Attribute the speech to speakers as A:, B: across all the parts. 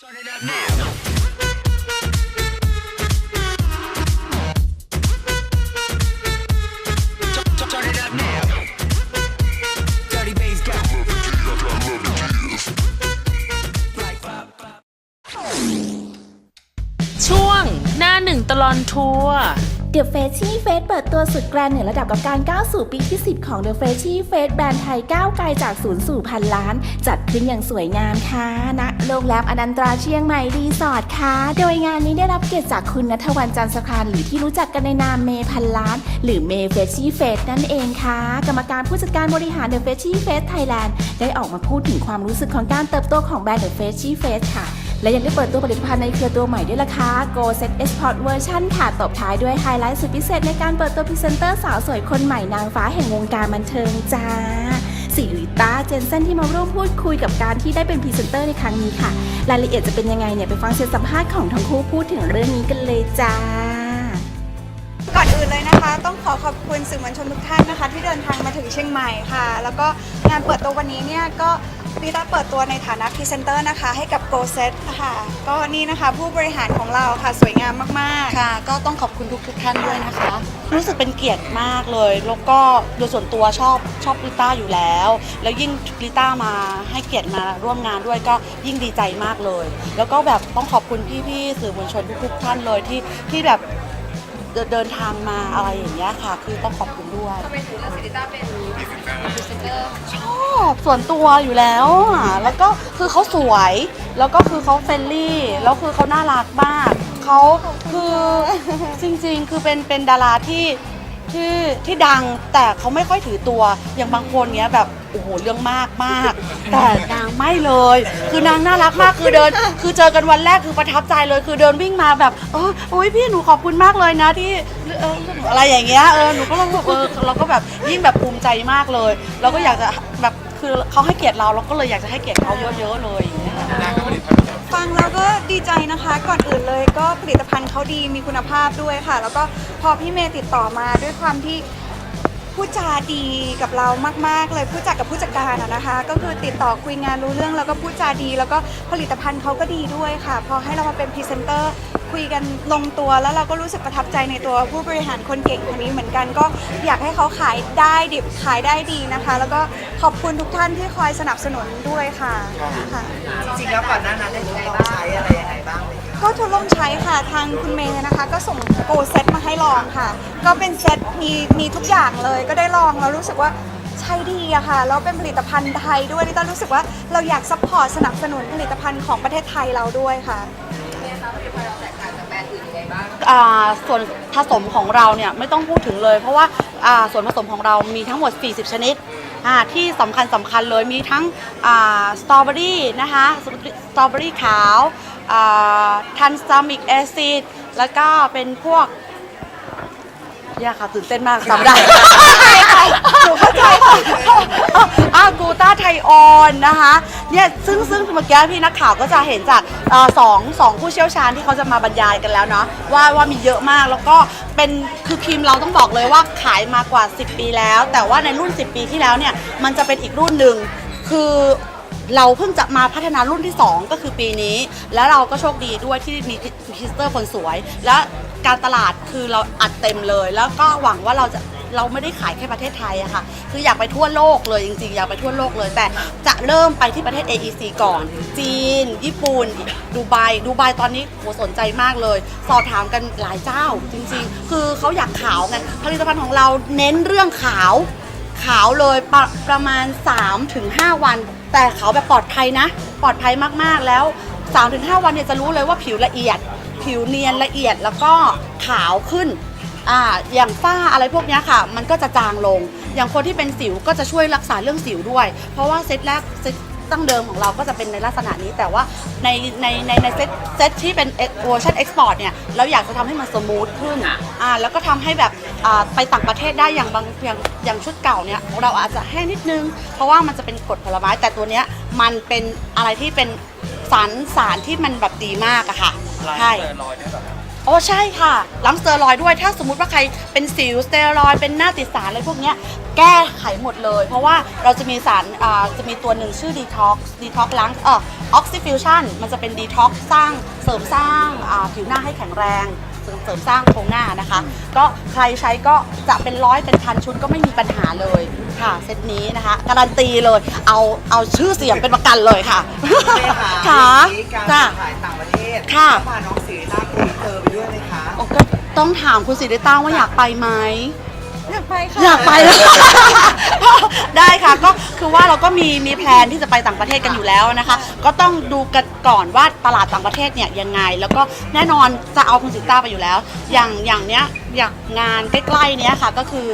A: ช่วงหน้าหนึ่งตลอนทัวร์
B: The Freshie Fest เปิดตัวสุดแกรนเหนือระดับกับการก้าวสู่ปีที่ 10 ของ The Freshie Fest แบรนด์ไทยก้าวไกลจากศูนย์สู่พันล้าน จัดขึ้นอย่างสวยงามค่ะณโรงแรมอนันตราเชียงใหม่รีสอร์ทค่ะ โดยงานนี้ได้รับเกียรติจากคุณนัทวันจันทร์สคานหรือที่รู้จักกันในนามเมพันล้าน หรือเมเฟชชี่เฟสนั่นเองค่ะ กรรมการผู้จัดการบริหาร The Freshie Fest Thailand ได้ออกมาพูดถึงความรู้สึกของการเติบโตของแบรนด์ The Freshie Fest ค่ะ และยังได้เปิดตัวผลิตภัณฑ์ในเครือตัวใหม่ด้วยล่ะค่ะ Go Set Export Version ค่ะตบท้ายด้วยไฮไลท์สุดพิเศษในการเปิดตัวพรีเซนเตอร์สาวสวยคนใหม่นางฟ้าแห่งวงการบันเทิงจ้าสิริต้าเจนเซนที่มาร่วมพูดคุยกับการที่ได้เป็นพรีเซนเตอร์ในครั้งนี้ค่ะ รายละเอียดจะเป็นยังไงเนี่ยไปฟังเสียงสัมภาษณ์ของทั้งคู่พูดถึงเรื่องนี้กันเลยจ้า
C: ก่อนอื่นเลยนะคะ ต้องขอขอบคุณสื่อมวลชนทุกท่านนะคะ ที่เดินทางมาถึงเชียงใหม่ค่ะ แล้วก็งานเปิดตัววันนี้เนี่ยก็ลิต้าเปิดตัวในฐานะพรีเซนเตอร์นะคะ ให้กับ Go Set ค่ะก็นี่นะคะผู้บริหารของเราค่ะสวยงามมากๆ
D: ค่ะก็ต้องขอบคุณทุกทุกๆท่านด้วยนะคะ รู้สึกเป็นเกียรติมากเลย แล้วก็โดยส่วนตัวชอบชอบลิต้าอยู่แล้ว แล้วยิ่งลิต้ามาให้เกียรติมาร่วมงานด้วยก็ยิ่งดีใจมากเลย แล้วก็แบบต้องขอบคุณพี่ๆสื่อมวลชนทุกๆท่านเลยที่ที่แบบ เดินทางมาอะไรอย่างเงี้ยค่ะ คือต้องขอบคุณด้วย ทำไมถึงเลือกซิริต้าเป็นพรีเซนเตอร์ ชอบส่วนตัวอยู่แล้วอะแล้วก็คือเขาสวย แล้วก็คือเขาเฟรนลี่ แล้วคือเขาน่ารักมาก เขาคือจริงๆ คือเป็นเป็นดาราที่ ที่ที่ดังแต่เขาไม่ค่อยถือตัวอย่างบางคนเนี้ยแบบโอ้โหเรื่องมากมาก แต่นางไม่เลย คือนางน่ารักมากคือเดิน คือเจอกันวันแรกคือประทับใจเลย คือเดินวิ่งมาแบบเออโอ้ยพี่หนูขอบคุณมากเลยนะที่เอออะไรอย่างเงี้ยเออหนูก็รู้สึกเออเราก็แบบยิ่งแบบภูมิใจมากเลย เราก็อยากจะแบบ คือเขาให้เกียรติเราเราก็เลยอยากจะให้เกียรติเขาเยอะๆเลยอย่างเงี้ย
C: ฟังแล้วก็ดีใจนะคะ ก่อนอื่นเลยก็ผลิตภัณฑ์เขาดีมีคุณภาพด้วยค่ะ แล้วก็พอพี่เมย์ติดต่อมาด้วยความที่พูดจาดีกับเรามาก ๆ เลยพูดจากับผู้จัดการอะนะคะ ก็คือติดต่อคุยงานรู้เรื่องแล้วก็พูดจาดี แล้วก็ผลิตภัณฑ์เขาก็ดีด้วยค่ะ พอให้เรามาเป็นพรีเซนเตอร์ คุยกันลงตัวแล้วเราก็รู้สึกประทับใจในตัวผู้บริหารคนเก่งคนนี้เหมือนกันก็อยากให้เขาขายได้ดิบขายได้ดีนะคะ แล้วก็ขอบคุณทุกท่านที่คอยสนับสนุนด้วยค่ะค่ะ
E: จริงๆแล้วก่อนหน้านั้นได้ทดลองใช้อะไรยังไงบ้างเลย
C: ก็ทดลองใช้ค่ะทางคุณเมย์นะคะ ก็ส่งโกเซตมาให้ลองค่ะ ก็เป็นเซตมีมีทุกอย่างเลยก็ได้ลองแล้วรู้สึกว่าใช้ดีอะค่ะแล้วเป็นผลิตภัณฑ์ไทยด้วยลิต้ารู้สึกว่าเราอยากซัพพอร์ตสนับสนุนผลิตภัณฑ์ของประเทศไทยเราด้วยค่ะ
D: อ่าส่วนผสมของเราเนี่ยไม่ต้องพูดถึงเลย เพราะว่าอ่าส่วนผสมของเรามีทั้งหมด 40 ชนิดอ่าที่สำคัญสำคัญเลยมีทั้งสตรอเบอรี่นะคะสตรอเบอรี่ขาวทันสตามิกแอซิดแล้วก็เป็นพวกยากค่ะตื่นเต้นมากจำได้หนูเข้าใจค่ะอากูต้าไทออนนะคะ เนี่ยซึ่งซึ่งเมื่อกี้พี่นักข่าวก็จะเห็นจากเอ่อสองสองผู้เชี่ยวชาญที่เขาจะมาบรรยายกันแล้วเนาะว่าว่ามีเยอะมากแล้วก็เป็นคือครีมเราต้องบอกเลยว่าขายมากว่า 10 ปีแล้ว แต่ว่าในรุ่น 10 ปีที่แล้วเนี่ยมันจะเป็นอีกรุ่นหนึ่งคือเราเพิ่งจะมาพัฒนารุ่นที่ 2 ก็คือปีนี้ แล้วเราก็โชคดีด้วยที่มีพรีเซนเตอร์คนสวย และการตลาดคือเราอัดเต็มเลย แล้วก็หวังว่าเราจะ เราไม่ได้ขายแค่ประเทศไทยอะค่ะ คืออยากไปทั่วโลกเลยจริงๆ อยากไปทั่วโลกเลย แต่จะเริ่มไปที่ประเทศ AEC ก่อน จีน ญี่ปุ่น ดูไบ ดูไบตอนนี้โหสนใจมากเลย สอบถามกันหลายเจ้าจริงๆ คือเขาอยากขาวไง ผลิตภัณฑ์ของเราเน้นเรื่องขาว ขาวเลยประประมาณ 3-5 วัน แต่ขาวแบบปลอดภัยนะ ปลอดภัยมากๆ แล้ว 3-5 วันเนี่ยจะรู้เลยว่าผิวละเอียด ผิวเนียนละเอียดแล้วก็ขาวขึ้น อ่าอย่างฝ้าอะไรพวกเนี้ยค่ะ มันก็จะจางลง อย่างคนที่เป็นสิวก็จะช่วยรักษาเรื่องสิวด้วย เพราะว่าเซตแรกเซตตั้งเดิมของเราก็จะเป็นในลักษณะนี้แต่ว่าในในในในเซตเซตที่เป็นเวอร์ชันเอ็กซ์พอร์ตเนี่ยเราอยากจะทำให้มันสมูทขึ้นอ่าแล้วก็ทำให้แบบอ่าไปต่างประเทศได้อย่างบางอย่างอย่างชุดเก่าเนี่ยเราอาจจะแห้งนิดนึง เพราะว่ามันจะเป็นกรดผลไม้แต่ตัวเนี้ยมันเป็นอะไรที่เป็นสารสารที่มันแบบดีมากอะค่ะใช่
F: โอ้ ใช่ค่ะล้างสเตียรอยด์ด้วย ถ้าสมมุติว่าใครเป็นสิวสเตียรอยด์เป็นหน้าติดสารอะไรพวกเนี้ยแก้ไขหมดเลย เพราะว่าเราจะมีสารอ่าจะมีตัวหนึ่งชื่อ detox detox ล้างเอ่อ oxyfusion มันจะเป็น detox สร้างเสริมสร้างอ่าผิวหน้าให้แข็งแรงเสริมเสริมสร้างโครงหน้านะคะ ก็ใครใช้ก็จะเป็นร้อยเป็นพันชุดก็ไม่มีปัญหาเลยค่ะเซตนี้นะคะ การันตีเลยเอาเอาชื่อเสียงเป็นประกันเลยค่ะ
E: แม่ค่ะ
F: ค่ะ
E: มีการ
F: จ้ะ
E: ถ่ายต่างประเทศ
F: ค่ะ
E: พาน้องสีหน้าคุย
F: ต้องถามคุณสิริต้าว่าอยากไปไหม
C: อยากไปค่ะ
F: อยากไปได้ค่ะก็คือว่าเราก็มีมีแพลนที่จะไปต่างประเทศกันอยู่แล้วนะคะ ก็ต้องดูกันก่อนว่าตลาดต่างประเทศเนี่ยยังไง แล้วก็แน่นอนจะเอาคุณสิต้าไปอยู่แล้ว อย่างอย่างเนี้ยอย่างงานใกล้ๆเนี้ยค่ะก็คือ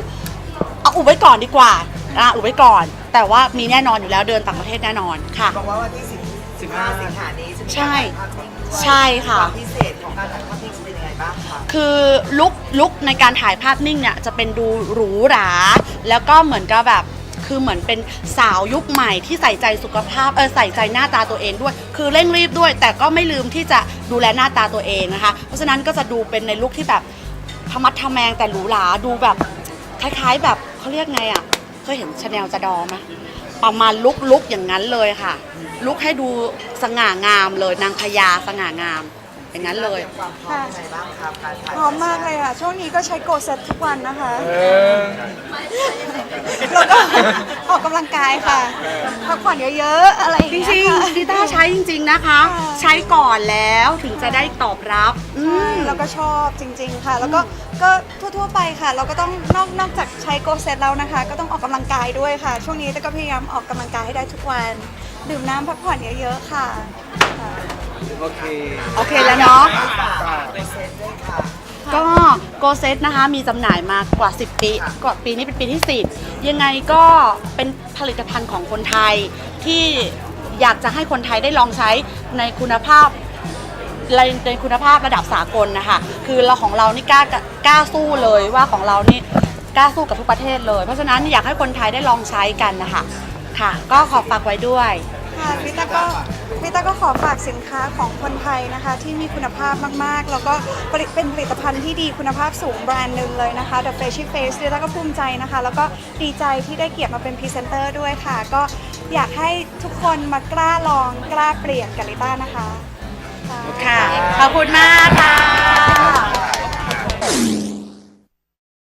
F: เอาอุบไว้ก่อนดีกว่าอะอุบไว้ก่อน แต่ว่ามีแน่นอนอยู่แล้วเดินต่างประเทศแน่นอนค่ะ
E: บอกว่าวันที่10 15 สิงหานี้จะมี
F: ใช่
E: การถ่ายภาพนิ่งด้วย
F: ใช่ค่ะ
E: ความพิเศษของการถ่ายภาพนิ่งเป็นยังไงบ้างคะ
F: คือลุกลุกในการถ่ายภาพนิ่งเนี่ยจะเป็นดูหรูหรา แล้วก็เหมือนกับแบบ คือเหมือนเป็นสาวยุคใหม่ที่ใส่ใจสุขภาพเออใส่ใจหน้าตาตัวเองด้วย คือเร่งรีบด้วย แต่ก็ไม่ลืมที่จะดูแลหน้าตาตัวเองนะคะ เพราะฉะนั้นก็จะดูเป็นในลุคที่แบบธรรมัดทแมงแต่หรูหราดูแบบคล้าย ๆ แบบเขาเรียกไงอะ่ะเคยเห็นชาแนลจะดอไหม ประมาณลุกๆอย่างนั้นเลยค่ะ ลุกให้ดูสง่างามเลยนางพญาสง่างาม อย่างนั้นเลย
E: ความพร้อมยังไงบ้างครับการถ่าย
C: พร้อมมากเลยค่ะ ช่วงนี้ก็ใช้โกเซ็ตทุกวันนะคะแล้วก็ออกกำลังกายค่ะพักผ่อนเยอะๆ อะไรอย่าง
F: จ
C: เงี้ย
F: ริง
C: ค่ะ
F: ๆดิต้าใช้จริง ๆนะคะ
C: ค่ะ
F: ใช้ก่อนแล้วถึงจะได้ตอบรับอืม
C: แล้วก็ชอบจริง ๆ ค่ะ แล้วก็ก็ทั่วๆไปค่ะ เราก็ต้องนอกนอกจากใช้โกเซ็ตแล้วนะคะ ก็ต้องออกกำลังกายด้วยค่ะ ช่วงนี้แต่ก็พยายามออกกำลังกายให้ได้ทุกวัน ดื่มน้ำพักผ่อนเยอะๆค่ะค่ะ
E: โอเค
F: โอเคแล้วเนาะ
E: ฝากเปอร์เซ็นต์ด้วยค่ะ
F: ก็โกเซตนะคะ มีจำหน่ายมากว่า 10 ปีก็ปีนี้เป็นปีที่ 10 ยังไงก็เป็นผลิตภัณฑ์ของคนไทย ที่อยากจะให้คนไทยได้ลองใช้ในคุณภาพในในคุณภาพระดับสากลนะคะ คือเราของเรานี่กล้ากล้าสู้เลยว่าของเรานี่กล้าสู้กับทุกประเทศเลย เพราะฉะนั้นอยากให้คนไทยได้ลองใช้กันนะคะ ค่ะ ก็ขอฝากไว้ด้วย
C: ค่ะพี่ตาก็พี่ตาก็ขอฝากสินค้าของคนไทยนะคะ ที่มีคุณภาพมากๆ แล้วก็ผลิตเป็นผลิตภัณฑ์ที่ดีคุณภาพสูงแบรนด์หนึ่งเลยนะคะ The Freshie Face พี่ตาก็ภูมิใจนะคะ แล้วก็ดีใจที่ได้เกียรติมาเป็นพรีเซนเตอร์ด้วยค่ะ ก็อยากให้ทุกคนมากล้าลองกล้าเปลี่ยนกับลิต้านะคะ
F: ค่ะ ขอบคุณมากค่ะ